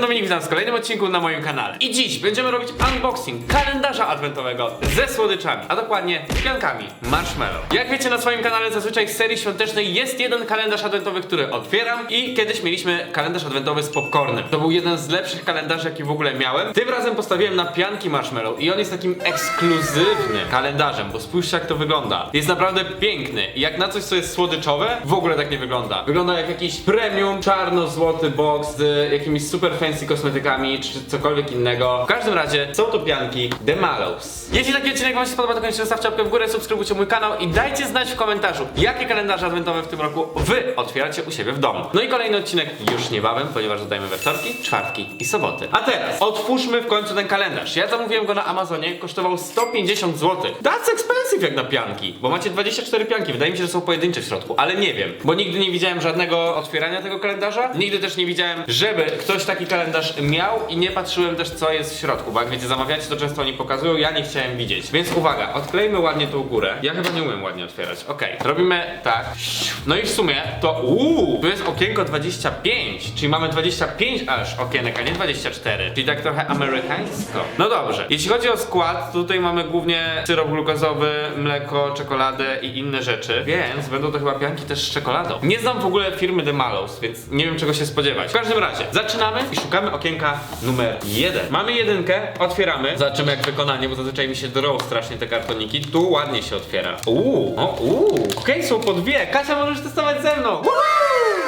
jestem Dominik, witam w kolejnym odcinku na moim kanale. I dziś będziemy robić unboxing kalendarza adwentowego ze słodyczami, a dokładnie z piankami marshmallow. Jak wiecie, na swoim kanale zazwyczaj w serii świątecznej jest jeden kalendarz adwentowy, który otwieram i kiedyś mieliśmy kalendarz adwentowy z popcornem. To był jeden z lepszych kalendarzy, jaki w ogóle miałem. Tym razem postawiłem na pianki marshmallow i on jest takim ekskluzywnym kalendarzem, bo spójrzcie jak to wygląda. Jest naprawdę piękny i jak na coś, co jest słodyczowe, w ogóle tak nie wygląda. Wygląda jak jakiś premium, czarno-złoty box z jakimiś super fancy kosmetykami czy cokolwiek innego. W każdym razie są to pianki The Mallows. Jeśli taki odcinek wam się spodoba, to koniecznie zostawcie łapkę w górę, subskrybujcie mój kanał i dajcie znać w komentarzu, jakie kalendarze adwentowe w tym roku wy otwieracie u siebie w domu. No i kolejny odcinek już niebawem, ponieważ dodajemy we wtorki, czwartki i soboty. A teraz otwórzmy w końcu ten kalendarz. Ja zamówiłem go na Amazonie, kosztował 150 zł. That's expensive jak na pianki, bo macie 24 pianki. Wydaje mi się, że są pojedyncze w środku, ale nie wiem, bo nigdy nie widziałem żadnego otwierania tego kalendarza. Nigdy też nie widziałem, żeby ktoś taki kalendarz miał i nie patrzyłem też co jest w środku, bo jak wiecie, zamawiacie to często oni pokazują, ja nie chciałem widzieć. Więc uwaga, odklejmy ładnie tą górę. Ja chyba nie umiem ładnie otwierać. Okej, robimy tak. No i w sumie to uuu, tu jest okienko 25, czyli mamy 25 aż okienek, a nie 24. Czyli tak trochę amerykańsko. No dobrze. Jeśli chodzi o skład, tutaj mamy głównie syrop glukozowy, mleko, czekoladę i inne rzeczy, więc będą to chyba pianki też z czekoladą. Nie znam w ogóle firmy The Mallows, więc nie wiem czego się spodziewać. W każdym razie, zaczynamy i szukamy okienka numer 1. Mamy jedynkę, otwieramy. Zobaczymy jak wykonanie, bo zazwyczaj mi się drą strasznie te kartoniki. Tu ładnie się otwiera. Uuu, o uuu. Okej, są po dwie. Kasia, możesz testować ze mną.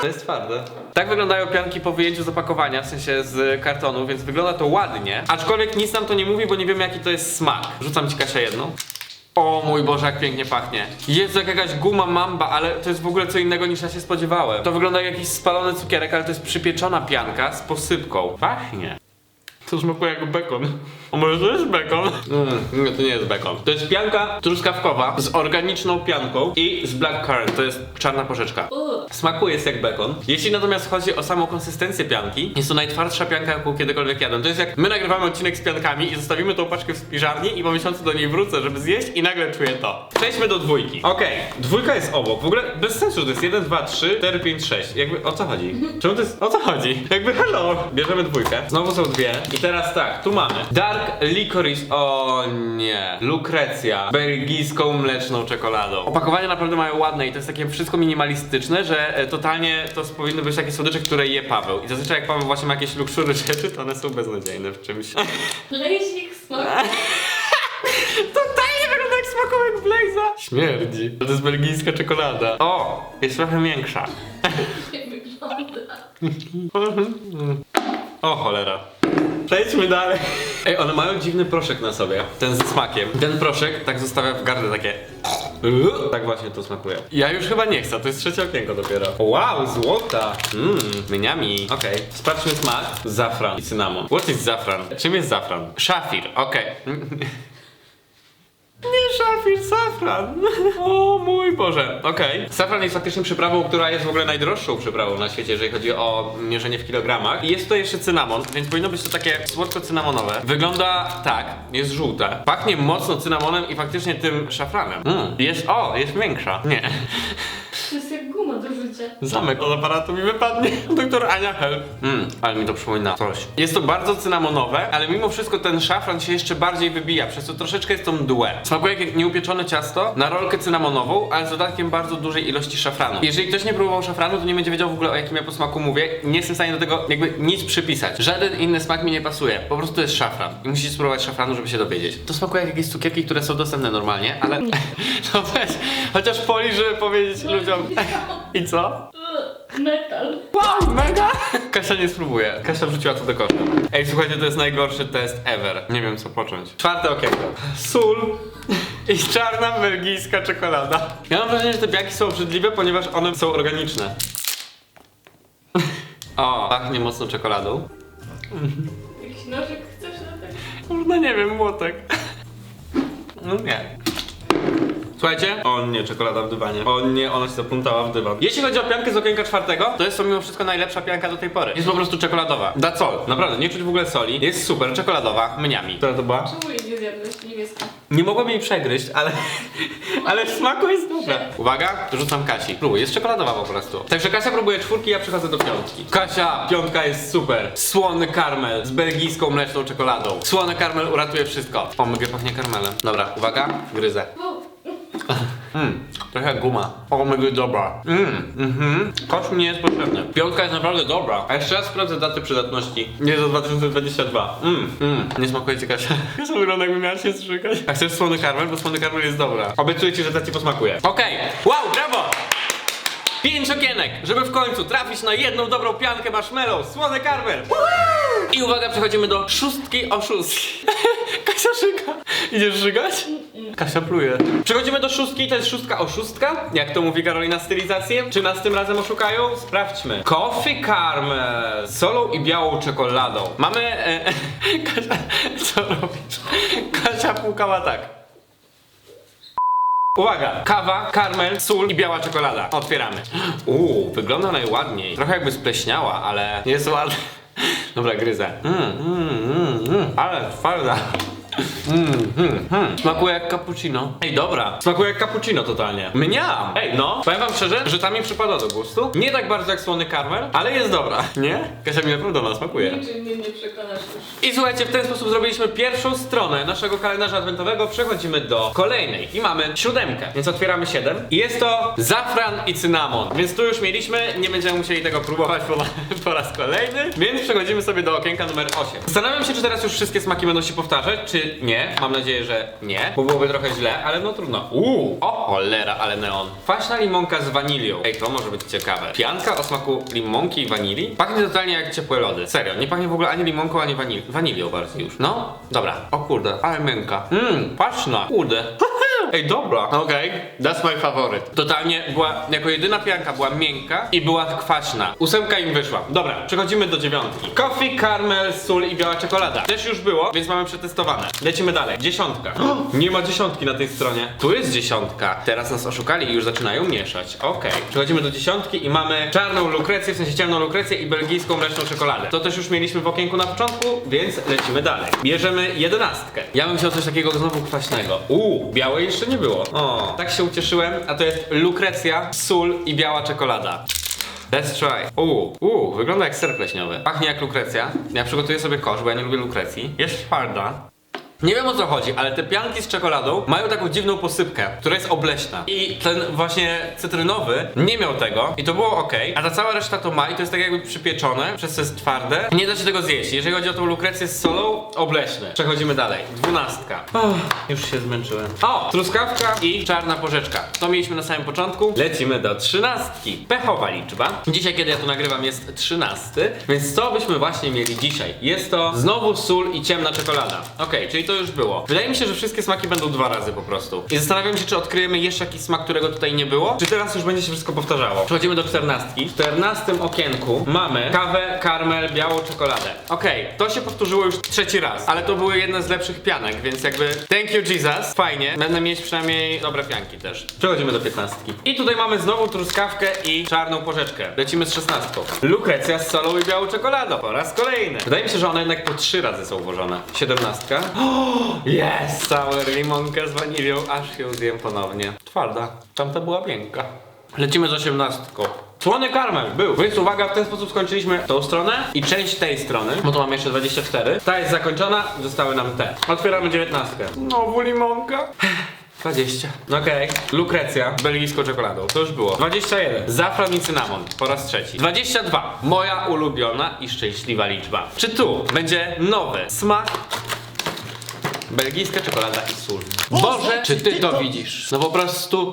To jest twarde. Tak wyglądają pianki po wyjęciu z opakowania, w sensie z kartonu, więc wygląda to ładnie. Aczkolwiek nic nam to nie mówi, bo nie wiemy jaki to jest smak. Rzucam ci Kasia jedną. O mój Boże, jak pięknie pachnie. Jest jak jakaś guma mamba, ale to jest w ogóle co innego niż ja się spodziewałem. To wygląda jak jakiś spalony cukierek, ale to jest przypieczona pianka z posypką. Pachnie. To smakuje jak bekon. A może to jest bekon? Mm, nie, to nie jest bekon. To jest pianka truskawkowa z organiczną pianką i z blackcurrant. To jest czarna porzeczka. Smaku jest jak bekon. Jeśli natomiast chodzi o samą konsystencję pianki, jest to najtwardsza pianka, jaką kiedykolwiek jadłem. To jest jak my nagrywamy odcinek z piankami i zostawimy tą paczkę w spiżarni i po miesiącu do niej wrócę, żeby zjeść i nagle czuję to. Przejdźmy do dwójki. Okej, dwójka jest obok. W ogóle bez sensu, że to jest 1, 2, 3, 4, 5, 6. Jakby o co chodzi? Czemu to jest? O co chodzi? Jakby hello. Bierzemy dwójkę. Znowu są dwie. I teraz tak, tu mamy Dark Licorice. O nie. Lukrecja. Belgijską mleczną czekoladą. Opakowania naprawdę mają ładne i to jest takie wszystko minimalistyczne, że e, totalnie to powinny być takie słodycze, które je Paweł. I zazwyczaj jak Paweł właśnie ma jakieś luksury rzeczy, to one są beznadziejne w czymś. Lezik smak. Totalnie wygląda jak smakołek Blaze'a. Śmierdzi. To jest belgijska czekolada. O, jest trochę większa. Nie wygląda. O cholera. Przejdźmy dalej. Ej, one mają dziwny proszek na sobie. Ten ze smakiem. Ten proszek tak zostawia w gardle takie. Tak właśnie to smakuje. Ja już chyba nie chcę, to jest trzecie okienko dopiero. Wow, złota. Mmm, myniami. Okej, sprawdźmy smak. Zafran i cynamon. What is zafran? Czym jest zafran? Szafir, okej. Nie szafir, safran. O mój Boże. Okej. Safran jest faktycznie przyprawą, która jest w ogóle najdroższą przyprawą na świecie, jeżeli chodzi o mierzenie w kilogramach. I jest to jeszcze cynamon, więc powinno być to takie słodko-cynamonowe. Wygląda tak, jest żółte. Pachnie mocno cynamonem i faktycznie tym szafranem. Mm. Jest, o, jest większa. Nie. To jest jak rzucia. Zamek od aparatu mi wypadnie. Doktor Ania help. Mm, ale mi to przypomina coś. Jest to bardzo cynamonowe, ale mimo wszystko ten szafran się jeszcze bardziej wybija, przez co troszeczkę jest to mdłe. Smakuje jak nieupieczone ciasto na rolkę cynamonową, ale z dodatkiem bardzo dużej ilości szafranu. Jeżeli ktoś nie próbował szafranu, to nie będzie wiedział w ogóle o jakim ja posmaku mówię. Nie jestem w stanie do tego jakby nic przypisać. Żaden inny smak mi nie pasuje. Po prostu to jest szafran. I musicie spróbować szafranu, żeby się dowiedzieć. To smakuje jak jakieś cukierki, które są dostępne normalnie, ale... No weź, chociaż poli, żeby powiedzieć ludziom... I co? Ugh, Metal. Wow, mega! Kasia nie spróbuje. Kasia wrzuciła to do kosza. Ej, słuchajcie, to jest najgorszy test ever. Nie wiem co począć. Czwarte okienko. Sól i czarna belgijska czekolada. Ja mam wrażenie, że te biaki są obrzydliwe, ponieważ one są organiczne. O, pachnie mocno czekoladą. Jakiś nożyk chcesz na tak? Można, nie wiem, młotek. No nie. Słuchajcie, o nie, czekolada w dywanie. O nie, ona się zaplątała w dywan. Jeśli chodzi o piankę z okienka czwartego, to jest to mimo wszystko najlepsza pianka do tej pory. Jest po prostu czekoladowa. Da sol. Naprawdę, nie czuć w ogóle soli. Jest super, czekoladowa, mniami. Która to była? Czemu jej nie zjadłeś? Niebieska. Nie mogłem jej przegryźć, ale, ale w smaku jest dobra. Uwaga, rzucam Kasi. Próbuj, jest czekoladowa po prostu. Także Kasia próbuje czwórki, ja przychodzę do piątki. Kasia, piątka jest super. Słony karmel z belgijską mleczną czekoladą. Słony karmel uratuje wszystko. O, mega pachnie karmelem. Dobra, uwaga, gryzę. O, Mmm, trochę jak guma. O, mega dobra. Mmm, mhm. Koszt mi nie jest potrzebny. Piątka jest naprawdę dobra. A jeszcze raz sprawdzę daty przydatności. Nie za 2022. Mmm, mmm. Nie smakuje ci Kasia. Kasia wygląda jakby miała się strzykać. A chcesz słony karmel? Bo słony karmel jest dobra. Obiecuję ci, że ta ci posmakuje. Okej. Wow, brawo! Pięć okienek, żeby w końcu trafić na jedną dobrą piankę marshmallow, słony karmel. I uwaga, przechodzimy do szóstki o szóstki. Kasia szyga. Idziesz żygać? Kasia pluje. Przechodzimy do szóstki, to jest szóstka o szóstka. Jak to mówi Karolina stylizację? Czy nas tym razem oszukają? Sprawdźmy. Coffee caramel z solą i białą czekoladą. Mamy... E, Kasia, co robisz? Kasia pukała tak. Uwaga! Kawa, karmel, sól i biała czekolada. Otwieramy. Uuu, wygląda najładniej. Trochę jakby spleśniała, ale jest ładna. Dobra, gryzę. Mm, mm, mm, mm. Ale twarda. Mm, mm, mm. Smakuje jak cappuccino. Ej, dobra. Smakuje jak cappuccino totalnie. Mniam. Ej, no. Powiem wam szczerze, że ta mi przypada do gustu. Nie tak bardzo jak słony karmel, ale jest dobra. Nie? Kasia mi naprawdę ona smakuje. niczym mnie nie przekonasz już. I słuchajcie, w ten sposób zrobiliśmy pierwszą stronę naszego kalendarza adwentowego. Przechodzimy do kolejnej i mamy siódemkę, więc otwieramy siedem. I jest to zafran i cynamon. Więc tu już mieliśmy, nie będziemy musieli tego próbować po, po raz kolejny. Więc przechodzimy sobie do okienka numer 8. Zastanawiam się, czy teraz już wszystkie smaki będą się powtarzać, czy nie. Mam nadzieję, że nie, bo byłoby trochę źle, ale no trudno. Uuu, o cholera, ale neon. Kwaśna limonka z wanilią. Ej, to może być ciekawe. Pianka o smaku limonki i wanilii. Pachnie totalnie jak ciepłe lody. Serio, nie pachnie w ogóle ani limonką, ani wanil wanilią bardziej już. No, dobra. O kurde, ale miękka. Mmm, kwaśna. Kurde. Ej, dobra. Okej, that's my favorite. Totalnie była, jako jedyna pianka była miękka i była kwaśna. Ósemka im wyszła. Dobra, przechodzimy do dziewiątki. Coffee, caramel, sól i biała czekolada. Też już było, więc mamy przetestowane. Lecimy dalej. Dziesiątka. Nie ma dziesiątki na tej stronie. Tu jest dziesiątka. Teraz nas oszukali i już zaczynają mieszać. Okej. Przechodzimy do dziesiątki i mamy czarną lukrecję, w sensie ciemną lukrecję i belgijską mleczną czekoladę. To też już mieliśmy w okienku na początku, więc lecimy dalej. Bierzemy jedenastkę. Ja bym chciał coś takiego znowu kwaśnego. Uuu, białej jeszcze nie było. O, tak się ucieszyłem, a to jest lukrecja, sól i biała czekolada. Let's try. Uuu, uuu, wygląda jak ser pleśniowy. Pachnie jak lukrecja. Ja przygotuję sobie kosz, bo ja nie lubię lukrecji. Jest twarda. Nie wiem o co chodzi, ale te pianki z czekoladą mają taką dziwną posypkę, która jest obleśna. I ten właśnie cytrynowy nie miał tego i to było ok, a ta cała reszta to ma i to jest tak jakby przypieczone, przez co jest twarde. Nie da się tego zjeść. Jeżeli chodzi o tą lukrecję z solą, obleśne. Przechodzimy dalej. Dwunastka. Oh, już się zmęczyłem. O, truskawka i czarna porzeczka. To mieliśmy na samym początku. Lecimy do trzynastki. Pechowa liczba. Dzisiaj, kiedy ja tu nagrywam, jest trzynasty, więc co byśmy właśnie mieli dzisiaj? Jest to znowu sól i ciemna czekolada. Okej, czyli to już było. Wydaje mi się, że wszystkie smaki będą dwa razy po prostu. I zastanawiam się, czy odkryjemy jeszcze jakiś smak, którego tutaj nie było, czy teraz już będzie się wszystko powtarzało. Przechodzimy do czternastki. W czternastym okienku mamy kawę, karmel, białą czekoladę. Okej, to się powtórzyło już trzeci raz, ale to były jedne z lepszych pianek, więc jakby thank you Jesus, fajnie. Będę mieć przynajmniej dobre pianki też. Przechodzimy do piętnastki. I tutaj mamy znowu truskawkę i czarną porzeczkę. Lecimy z szesnastką. Lukrecja z solą i białą czekoladą. Po raz kolejny. Wydaje mi się, że one jednak po trzy razy są ułożone. Siedemnastka. Jest! Sour limonka z wanilią, aż się zjem ponownie. Twarda. Tamta była miękka. Lecimy z osiemnastką. Słony karmel był. Więc uwaga, w ten sposób skończyliśmy tą stronę i część tej strony, bo tu mamy jeszcze 24. Ta jest zakończona, zostały nam te. Otwieramy 19. Znowu limonka. 20. Okej. Lukrecja z belgijską czekoladą. To już było. 21. Zafran i cynamon. Po raz trzeci. 22. Moja ulubiona i szczęśliwa liczba. Czy tu będzie nowy smak Belgijska czekolada i sól. Boże, czy ty to widzisz? No po prostu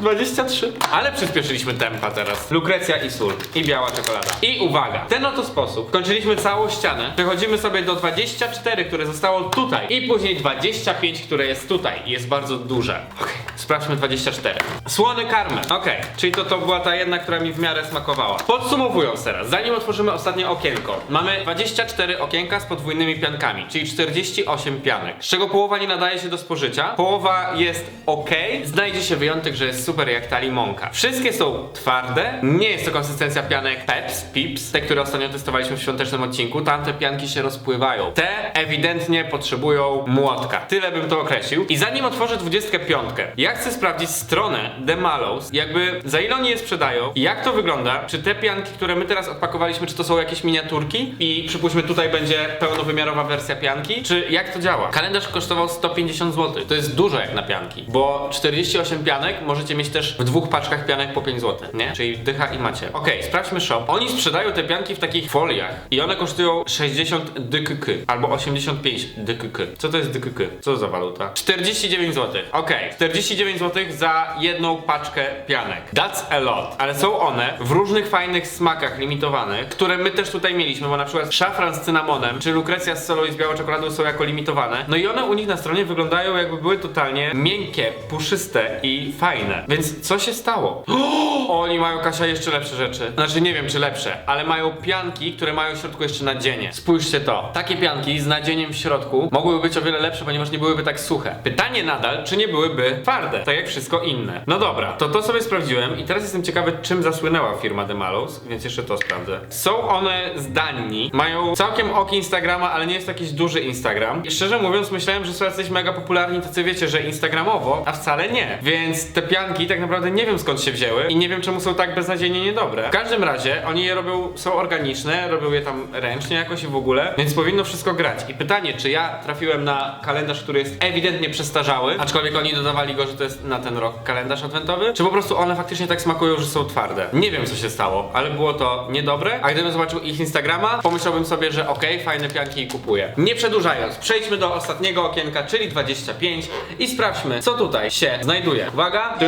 23. Ale przyspieszyliśmy tempa teraz. Lukrecja i sól. I biała czekolada. I uwaga, w ten oto sposób kończyliśmy całą ścianę. Przechodzimy sobie do 24, które zostało tutaj. I później 25, które jest tutaj. I jest bardzo duże. Okej. Sprawdźmy 24. Słony karmel. Okej, czyli to, to była ta jedna, która mi w miarę smakowała. Podsumowując teraz, zanim otworzymy ostatnie okienko, mamy 24 okienka z podwójnymi piankami, czyli 48 pianek, z czego połowa nie nadaje się do spożycia, połowa jest ok, znajdzie się wyjątek, że jest super jak ta limonka. Wszystkie są twarde, nie jest to konsystencja pianek Peps, Pips, te, które ostatnio testowaliśmy w świątecznym odcinku, tamte pianki się rozpływają. Te ewidentnie potrzebują młotka. Tyle bym to określił. I zanim otworzę 25, ja chcę sprawdzić stronę The Mallows, jakby za ile oni je sprzedają, jak to wygląda, czy te pianki, które my teraz odpakowaliśmy, czy to są jakieś miniaturki i przypuśćmy tutaj będzie pełnowymiarowa wersja pianki, czy jak to działa? Kalendarz kosztował 150 zł. To jest dużo jak na pianki, bo 48 pianek możecie mieć też w dwóch paczkach pianek po 5 zł, nie? Czyli dycha i macie. Okej, sprawdźmy shop. Oni sprzedają te pianki w takich foliach i one kosztują 60 dkk albo 85 dkk. Co to jest dkk? Co za waluta? 49 zł. Okej, 49 zł za jedną paczkę pianek. That's a lot. Ale są one w różnych fajnych smakach limitowanych, które my też tutaj mieliśmy, bo na przykład szafran z cynamonem, czy lukrecja z solą i z białą czekoladą są jako limitowane. No i one u nich na stronie wyglądają jakby były totalnie miękkie, puszyste i fajne. Więc co się stało? Oni mają Kasia jeszcze lepsze rzeczy. Znaczy nie wiem czy lepsze, ale mają pianki, które mają w środku jeszcze nadzienie. Spójrzcie to. Takie pianki z nadzieniem w środku mogłyby być o wiele lepsze, ponieważ nie byłyby tak suche. Pytanie nadal, czy nie byłyby twarde, tak jak wszystko inne. No dobra, to to sobie sprawdziłem i teraz jestem ciekawy, czym zasłynęła firma The Mallows, więc jeszcze to sprawdzę. Są one z Danii, mają całkiem ok Instagrama, ale nie jest to jakiś duży Instagram. I szczerze mówiąc, myślałem, że są jacyś mega popularni, tacy wiecie, że instagramowo, a wcale nie. Więc te pianki tak naprawdę nie wiem skąd się wzięły i nie wiem czemu są tak beznadziejnie niedobre. W każdym razie oni je robią, są organiczne, robią je tam ręcznie jakoś i w ogóle, więc powinno wszystko grać. I pytanie, czy ja trafiłem na kalendarz, który jest ewidentnie przestarzały, aczkolwiek oni dodawali go, że to jest na ten rok kalendarz adwentowy, czy po prostu one faktycznie tak smakują, że są twarde. Nie wiem co się stało, ale było to niedobre, a gdybym zobaczył ich Instagrama, pomyślałbym sobie, że okej, fajne pianki i kupuję. Nie przedłużając, przejdźmy do ostatniego okienka, czyli 25 i sprawdźmy, co tutaj się znajduje. Uwaga!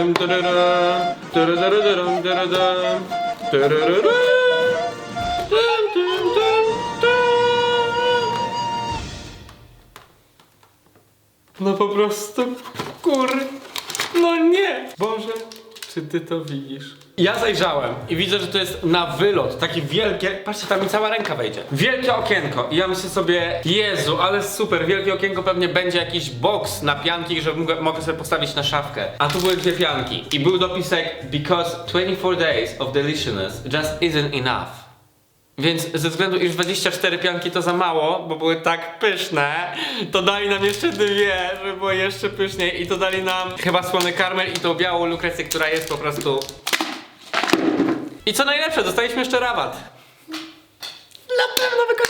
No po prostu kur... No nie! Boże, czy ty to widzisz? Ja zajrzałem i widzę, że to jest na wylot, takie wielkie, patrzcie, tam mi cała ręka wejdzie. Wielkie okienko i ja myślę sobie, Jezu, ale super, wielkie okienko pewnie będzie jakiś box na pianki, że mogę, mogę sobie postawić na szafkę. A tu były dwie pianki i był dopisek Because 24 days of deliciousness just isn't enough. Więc ze względu, iż 24 pianki to za mało, bo były tak pyszne, to dali nam jeszcze dwie, żeby było jeszcze pyszniej i to dali nam chyba słony karmel i tą białą lukrecję, która jest po prostu... I co najlepsze, dostaliśmy jeszcze rabat. Na pewno wykorzystam.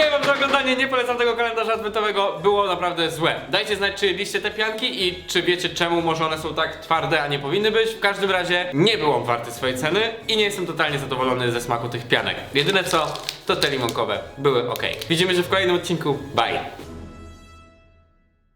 Dziękuję wam za oglądanie, nie polecam tego kalendarza adwentowego, było naprawdę złe. Dajcie znać, czy jedliście te pianki i czy wiecie czemu może one są tak twarde, a nie powinny być. W każdym razie nie był on warty swojej ceny i nie jestem totalnie zadowolony ze smaku tych pianek. Jedyne co, to te limonkowe były ok. Widzimy się w kolejnym odcinku, bye!